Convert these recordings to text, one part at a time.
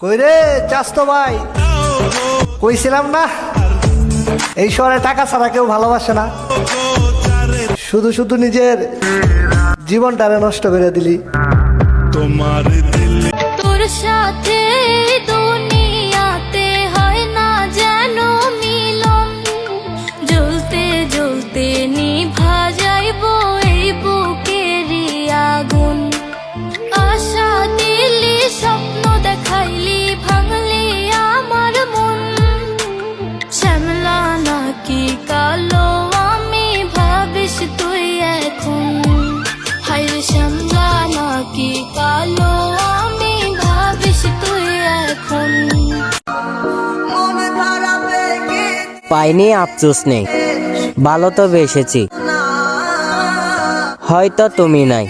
কই রে চাস্তো ভাই। কইছিলাম না? এই শহরে টাকা ছাড়া কেউ ভালোবাসে না। শুধু শুধু নিজের জীবনটারে নষ্ট করে দিলি। তোমার তোর সাথে পাইনি, আফসোস নেই। ভালো তো বেসেছি। হয়তো তুমি নাই।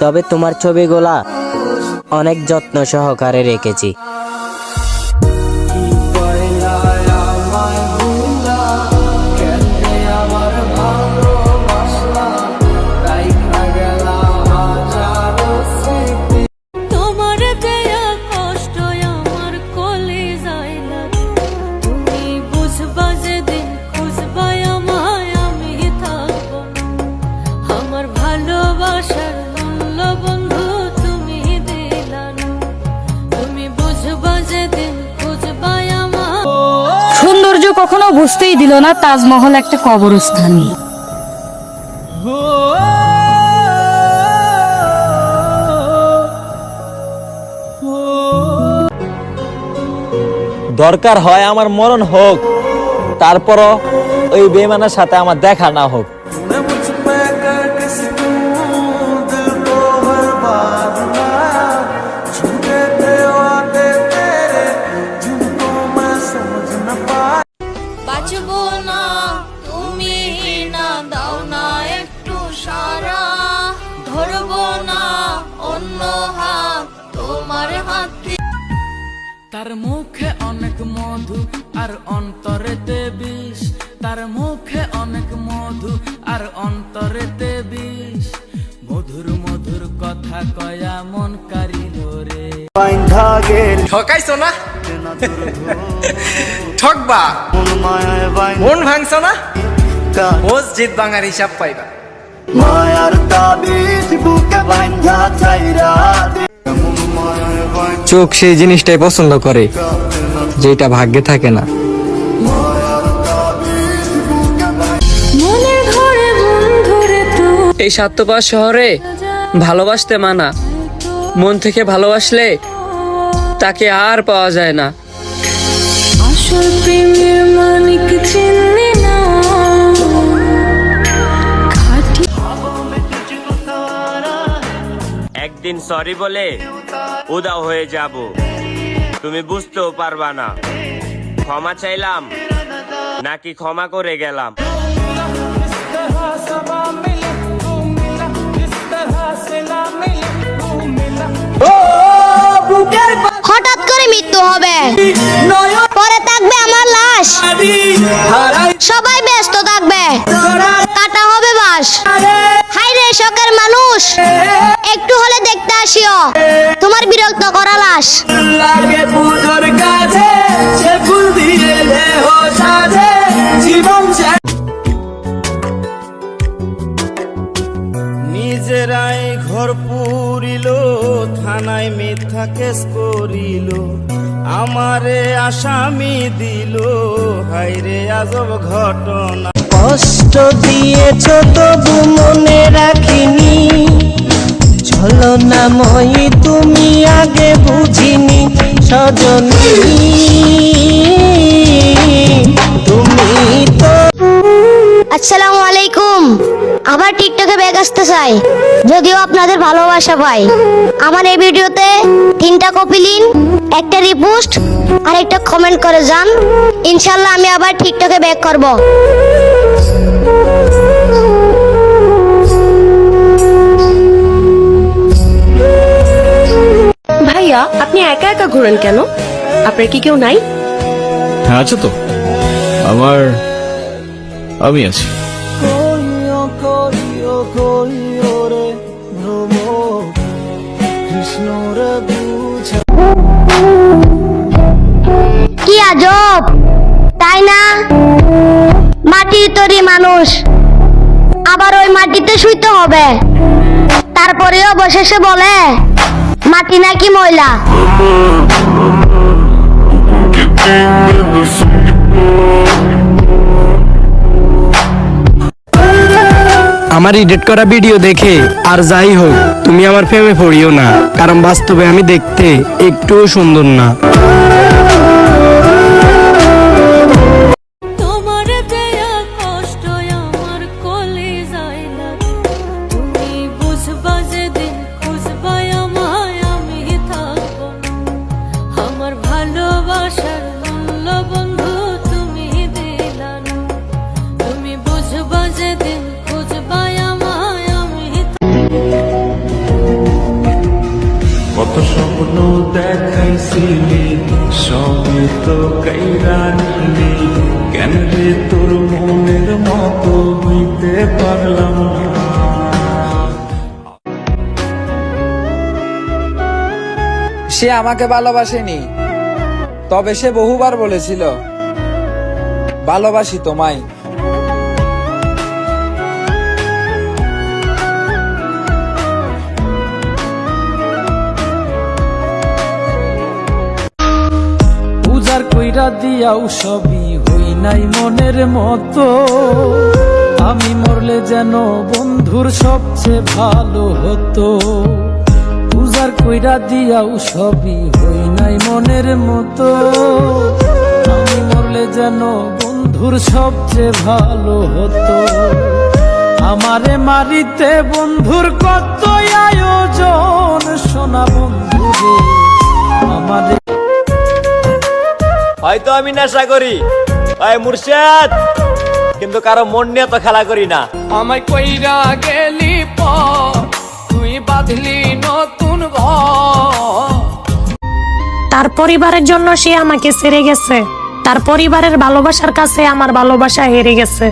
তবে তোমার ছবিগুলা অনেক যত্ন সহকারে রেখেছি। কখনো বুঝতেই দিল না তাজমহল একটা কবরস্থান দরকার হয় আমার মরণ হোক, তারপরও ওই বেমানের সাথে আমার দেখা না হোক। বাঁচবো না। তুমি না দাও না একটু সারা ধরবো না অন্য হাত তোমার হাতে। তার মুখে অনেক মধু আর অন্তরেতে বিষ তার মুখে অনেক মধু আর অন্তরেতে বিষ মধুর মধুর কথা কয়া মন কারিল রে। ঠকাইছো না? ঠকবা। মন ভাঙছো না? মসজিদ ভাঙার হিসাব পাইবা। মায়ার তাবিজ বুকে বান্ধা চাইরা চোখ সেই জিনিসটাই পছন্দ করে যেটা ভাগ্যে থাকে না। মনের ঘরে বন্ধুরে তো। এই সাত্যপাস শহরে ভালোবাসতে মানা। মন থেকে ভালোবাসলে তাকে আর পাওয়া যায় না। একদিন সরি বলে উদাও হয়ে যাব। তুমি বুঝতেও পারবা না। ক্ষমা চাইলাম, নাকি ক্ষমা করে গেলাম? সবাই ব্যস্ত থাকবে। কাটা হবে বাস। হাই রে শখের মানুষ। একটু হলে দেখতে আসিও। তোমার বিরক্ত করা লাশ। নিজেরাই ঘর পুরিল থানায় মিথ্যা কেস করিল। আমারে আসামি দিল। হাইরে আজব ঘটনা। কষ্ট দিয়েছ তবু মনে রাখিনি। চলো না মই তুমি আগে বুঝিনি। সজনী আসসালামু আলাইকুম। আবার টিকটকে ব্যাগ আসতে চাই। যদিও আপনাদের ভালোবাসা পাই। আমার এই ভিডিওতে তিনটা কপি লিন একটা রিপোস্ট আর একটা কমেন্ট করে যান। ইনশাল্লাহ আমি আবার টিকটকে ব্যাক করব। ভাইয়া আপনি একা একা ঘোরেন কেন? আপনার কি কেউ নাই? হ্যাঁ আছে তো। আমার আমি আছি। কইও কইও কইও রে কৃষ্ণ রে বুঝা আজব তাই না? মাটির তৈরি মানুষ আবার ওই মাটিতে শুইতে হবে। তারপরে অবশেষে বলে মাটি নাকি ময়লা? আমার এডিট করা ভিডিও দেখে আর যাই হোক, তুমি আমার প্রেমে পড়িও না, কারণ বাস্তবে আমি দেখতে একটুও সুন্দর না। তোমার সবই তো কেন রে তোর মনের মতো হইতে পারলাম সে আমাকে ভালোবাসেনি, তবে সে বহুবার বলেছিল, ভালোবাসি তোমায়। দিয়াও সবই হই নাই মনের মতো। আমি মরলে যেন বন্ধুর সবচেয়ে ভালো হতো। পূজার কইরা দিয়াও সবই হই নাই মনের মতো। আমি মরলে যেন বন্ধুর সবচেয়ে ভালো হতো। আমারে মারিতে বন্ধুর কত হয়তো আমি নেশা করি। ওই মুর্শেদ কিন্তু কারও মন নিয়ে তো খেলা করি না। আমায় কইরা গেলি তুই বাঁধলি নতুন ঘর তার পরিবারের জন্য সে আমাকে ছেড়ে গেছে। তার পরিবারের ভালোবাসার কাছে আমার ভালোবাসা হেরে গেছে।